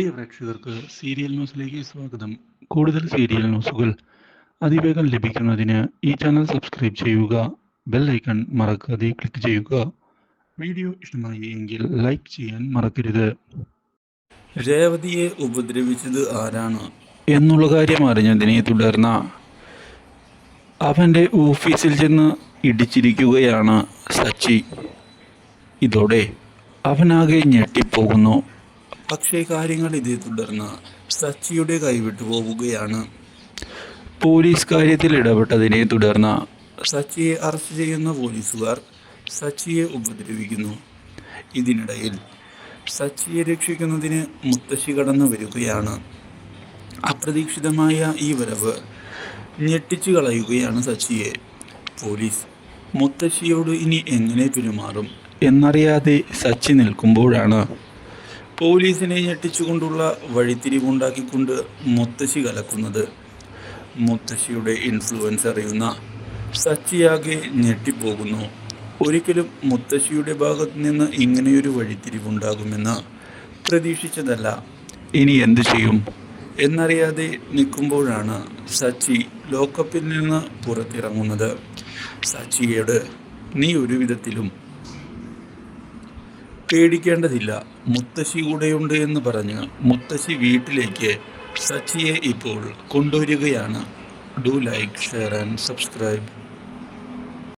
പ്രിയ പ്രേക്ഷകർക്ക് സീരിയൽ ന്യൂസിലേക്ക് സ്വാഗതം. കൂടുതൽ സീരിയൽ ന്യൂസുകൾ അതിവേഗം ലഭിക്കുന്നതിന് ഈ ചാനൽ സബ്സ്ക്രൈബ് ചെയ്യുക ബെൽ ഐക്കൺ മറക്കാതെ ക്ലിക്ക് ചെയ്യുക. വീഡിയോ ഇഷ്ടമായി എങ്കിൽ ലൈക്ക് ചെയ്യാൻ മറക്കരുത്. രേവതിയെ ഉപദ്രവിച്ചത് ആരാണ്? എന്നുള്ള കാര്യം അറിഞ്ഞതിനെ തുടർന്ന് അവന്റെ ഓഫീസിൽ ചെന്ന് ഇടിച്ചിരിക്കുകയാണ് സച്ചി. ഇതോടെ അവനാകെ ഞെട്ടിപ്പോകുന്നു. പക്ഷേ കാര്യങ്ങൾ ഇതേ തുടർന്ന് സച്ചിയുടെ കൈവിട്ടു പോവുകയാണ്. പോലീസ് കാര്യത്തിൽ ഇടപെട്ടതിനെ തുടർന്ന് സച്ചിയെ അറസ്റ്റ് ചെയ്യുന്ന പോലീസുകാർ സച്ചിയെ ഉപദ്രവിക്കുന്നു. ഇതിനിടയിൽ സച്ചിയെ രക്ഷിക്കുന്നതിന് മുത്തശ്ശി കടന്നു വരികയാണ്. അപ്രതീക്ഷിതമായ ഈ വരവ് ഞെട്ടിച്ചു കളയുകയാണ് സച്ചിയെ. പോലീസ് മുത്തശ്ശിയോട് ഇനി എങ്ങനെ പെരുമാറും? എന്നറിയാതെ സച്ചി നിൽക്കുമ്പോഴാണ് പോലീസിനെ ഞെട്ടിച്ചുകൊണ്ടുള്ള വഴിത്തിരിവുണ്ടാക്കിക്കൊണ്ട് മുത്തശ്ശി കലക്കുന്നത്. മുത്തശ്ശിയുടെ ഇൻഫ്ലുവൻസ് അറിയുന്ന സച്ചിയാകെ ഞെട്ടിപ്പോകുന്നു. ഒരിക്കലും മുത്തശ്ശിയുടെ ഭാഗത്ത് നിന്ന് ഇങ്ങനെയൊരു വഴിത്തിരിവുണ്ടാകുമെന്ന് പ്രതീക്ഷിച്ചതല്ല. ഇനി എന്തു ചെയ്യും? എന്നറിയാതെ നിൽക്കുമ്പോഴാണ് സച്ചി ലോക്കപ്പിൽ നിന്ന് പുറത്തിറങ്ങുന്നത്. സച്ചിയോട് നീ ഒരു വിധത്തിലും പേടിക്കേണ്ടതില്ല. മുത്തശ്ശി കൂടെയുണ്ട് എന്ന് പറഞ്ഞ് മുത്തശ്ശി വീട്ടിലേക്ക് സച്ചിയെ ഇപ്പോൾ കൊണ്ടുവരികയാണ്. Do like share and subscribe.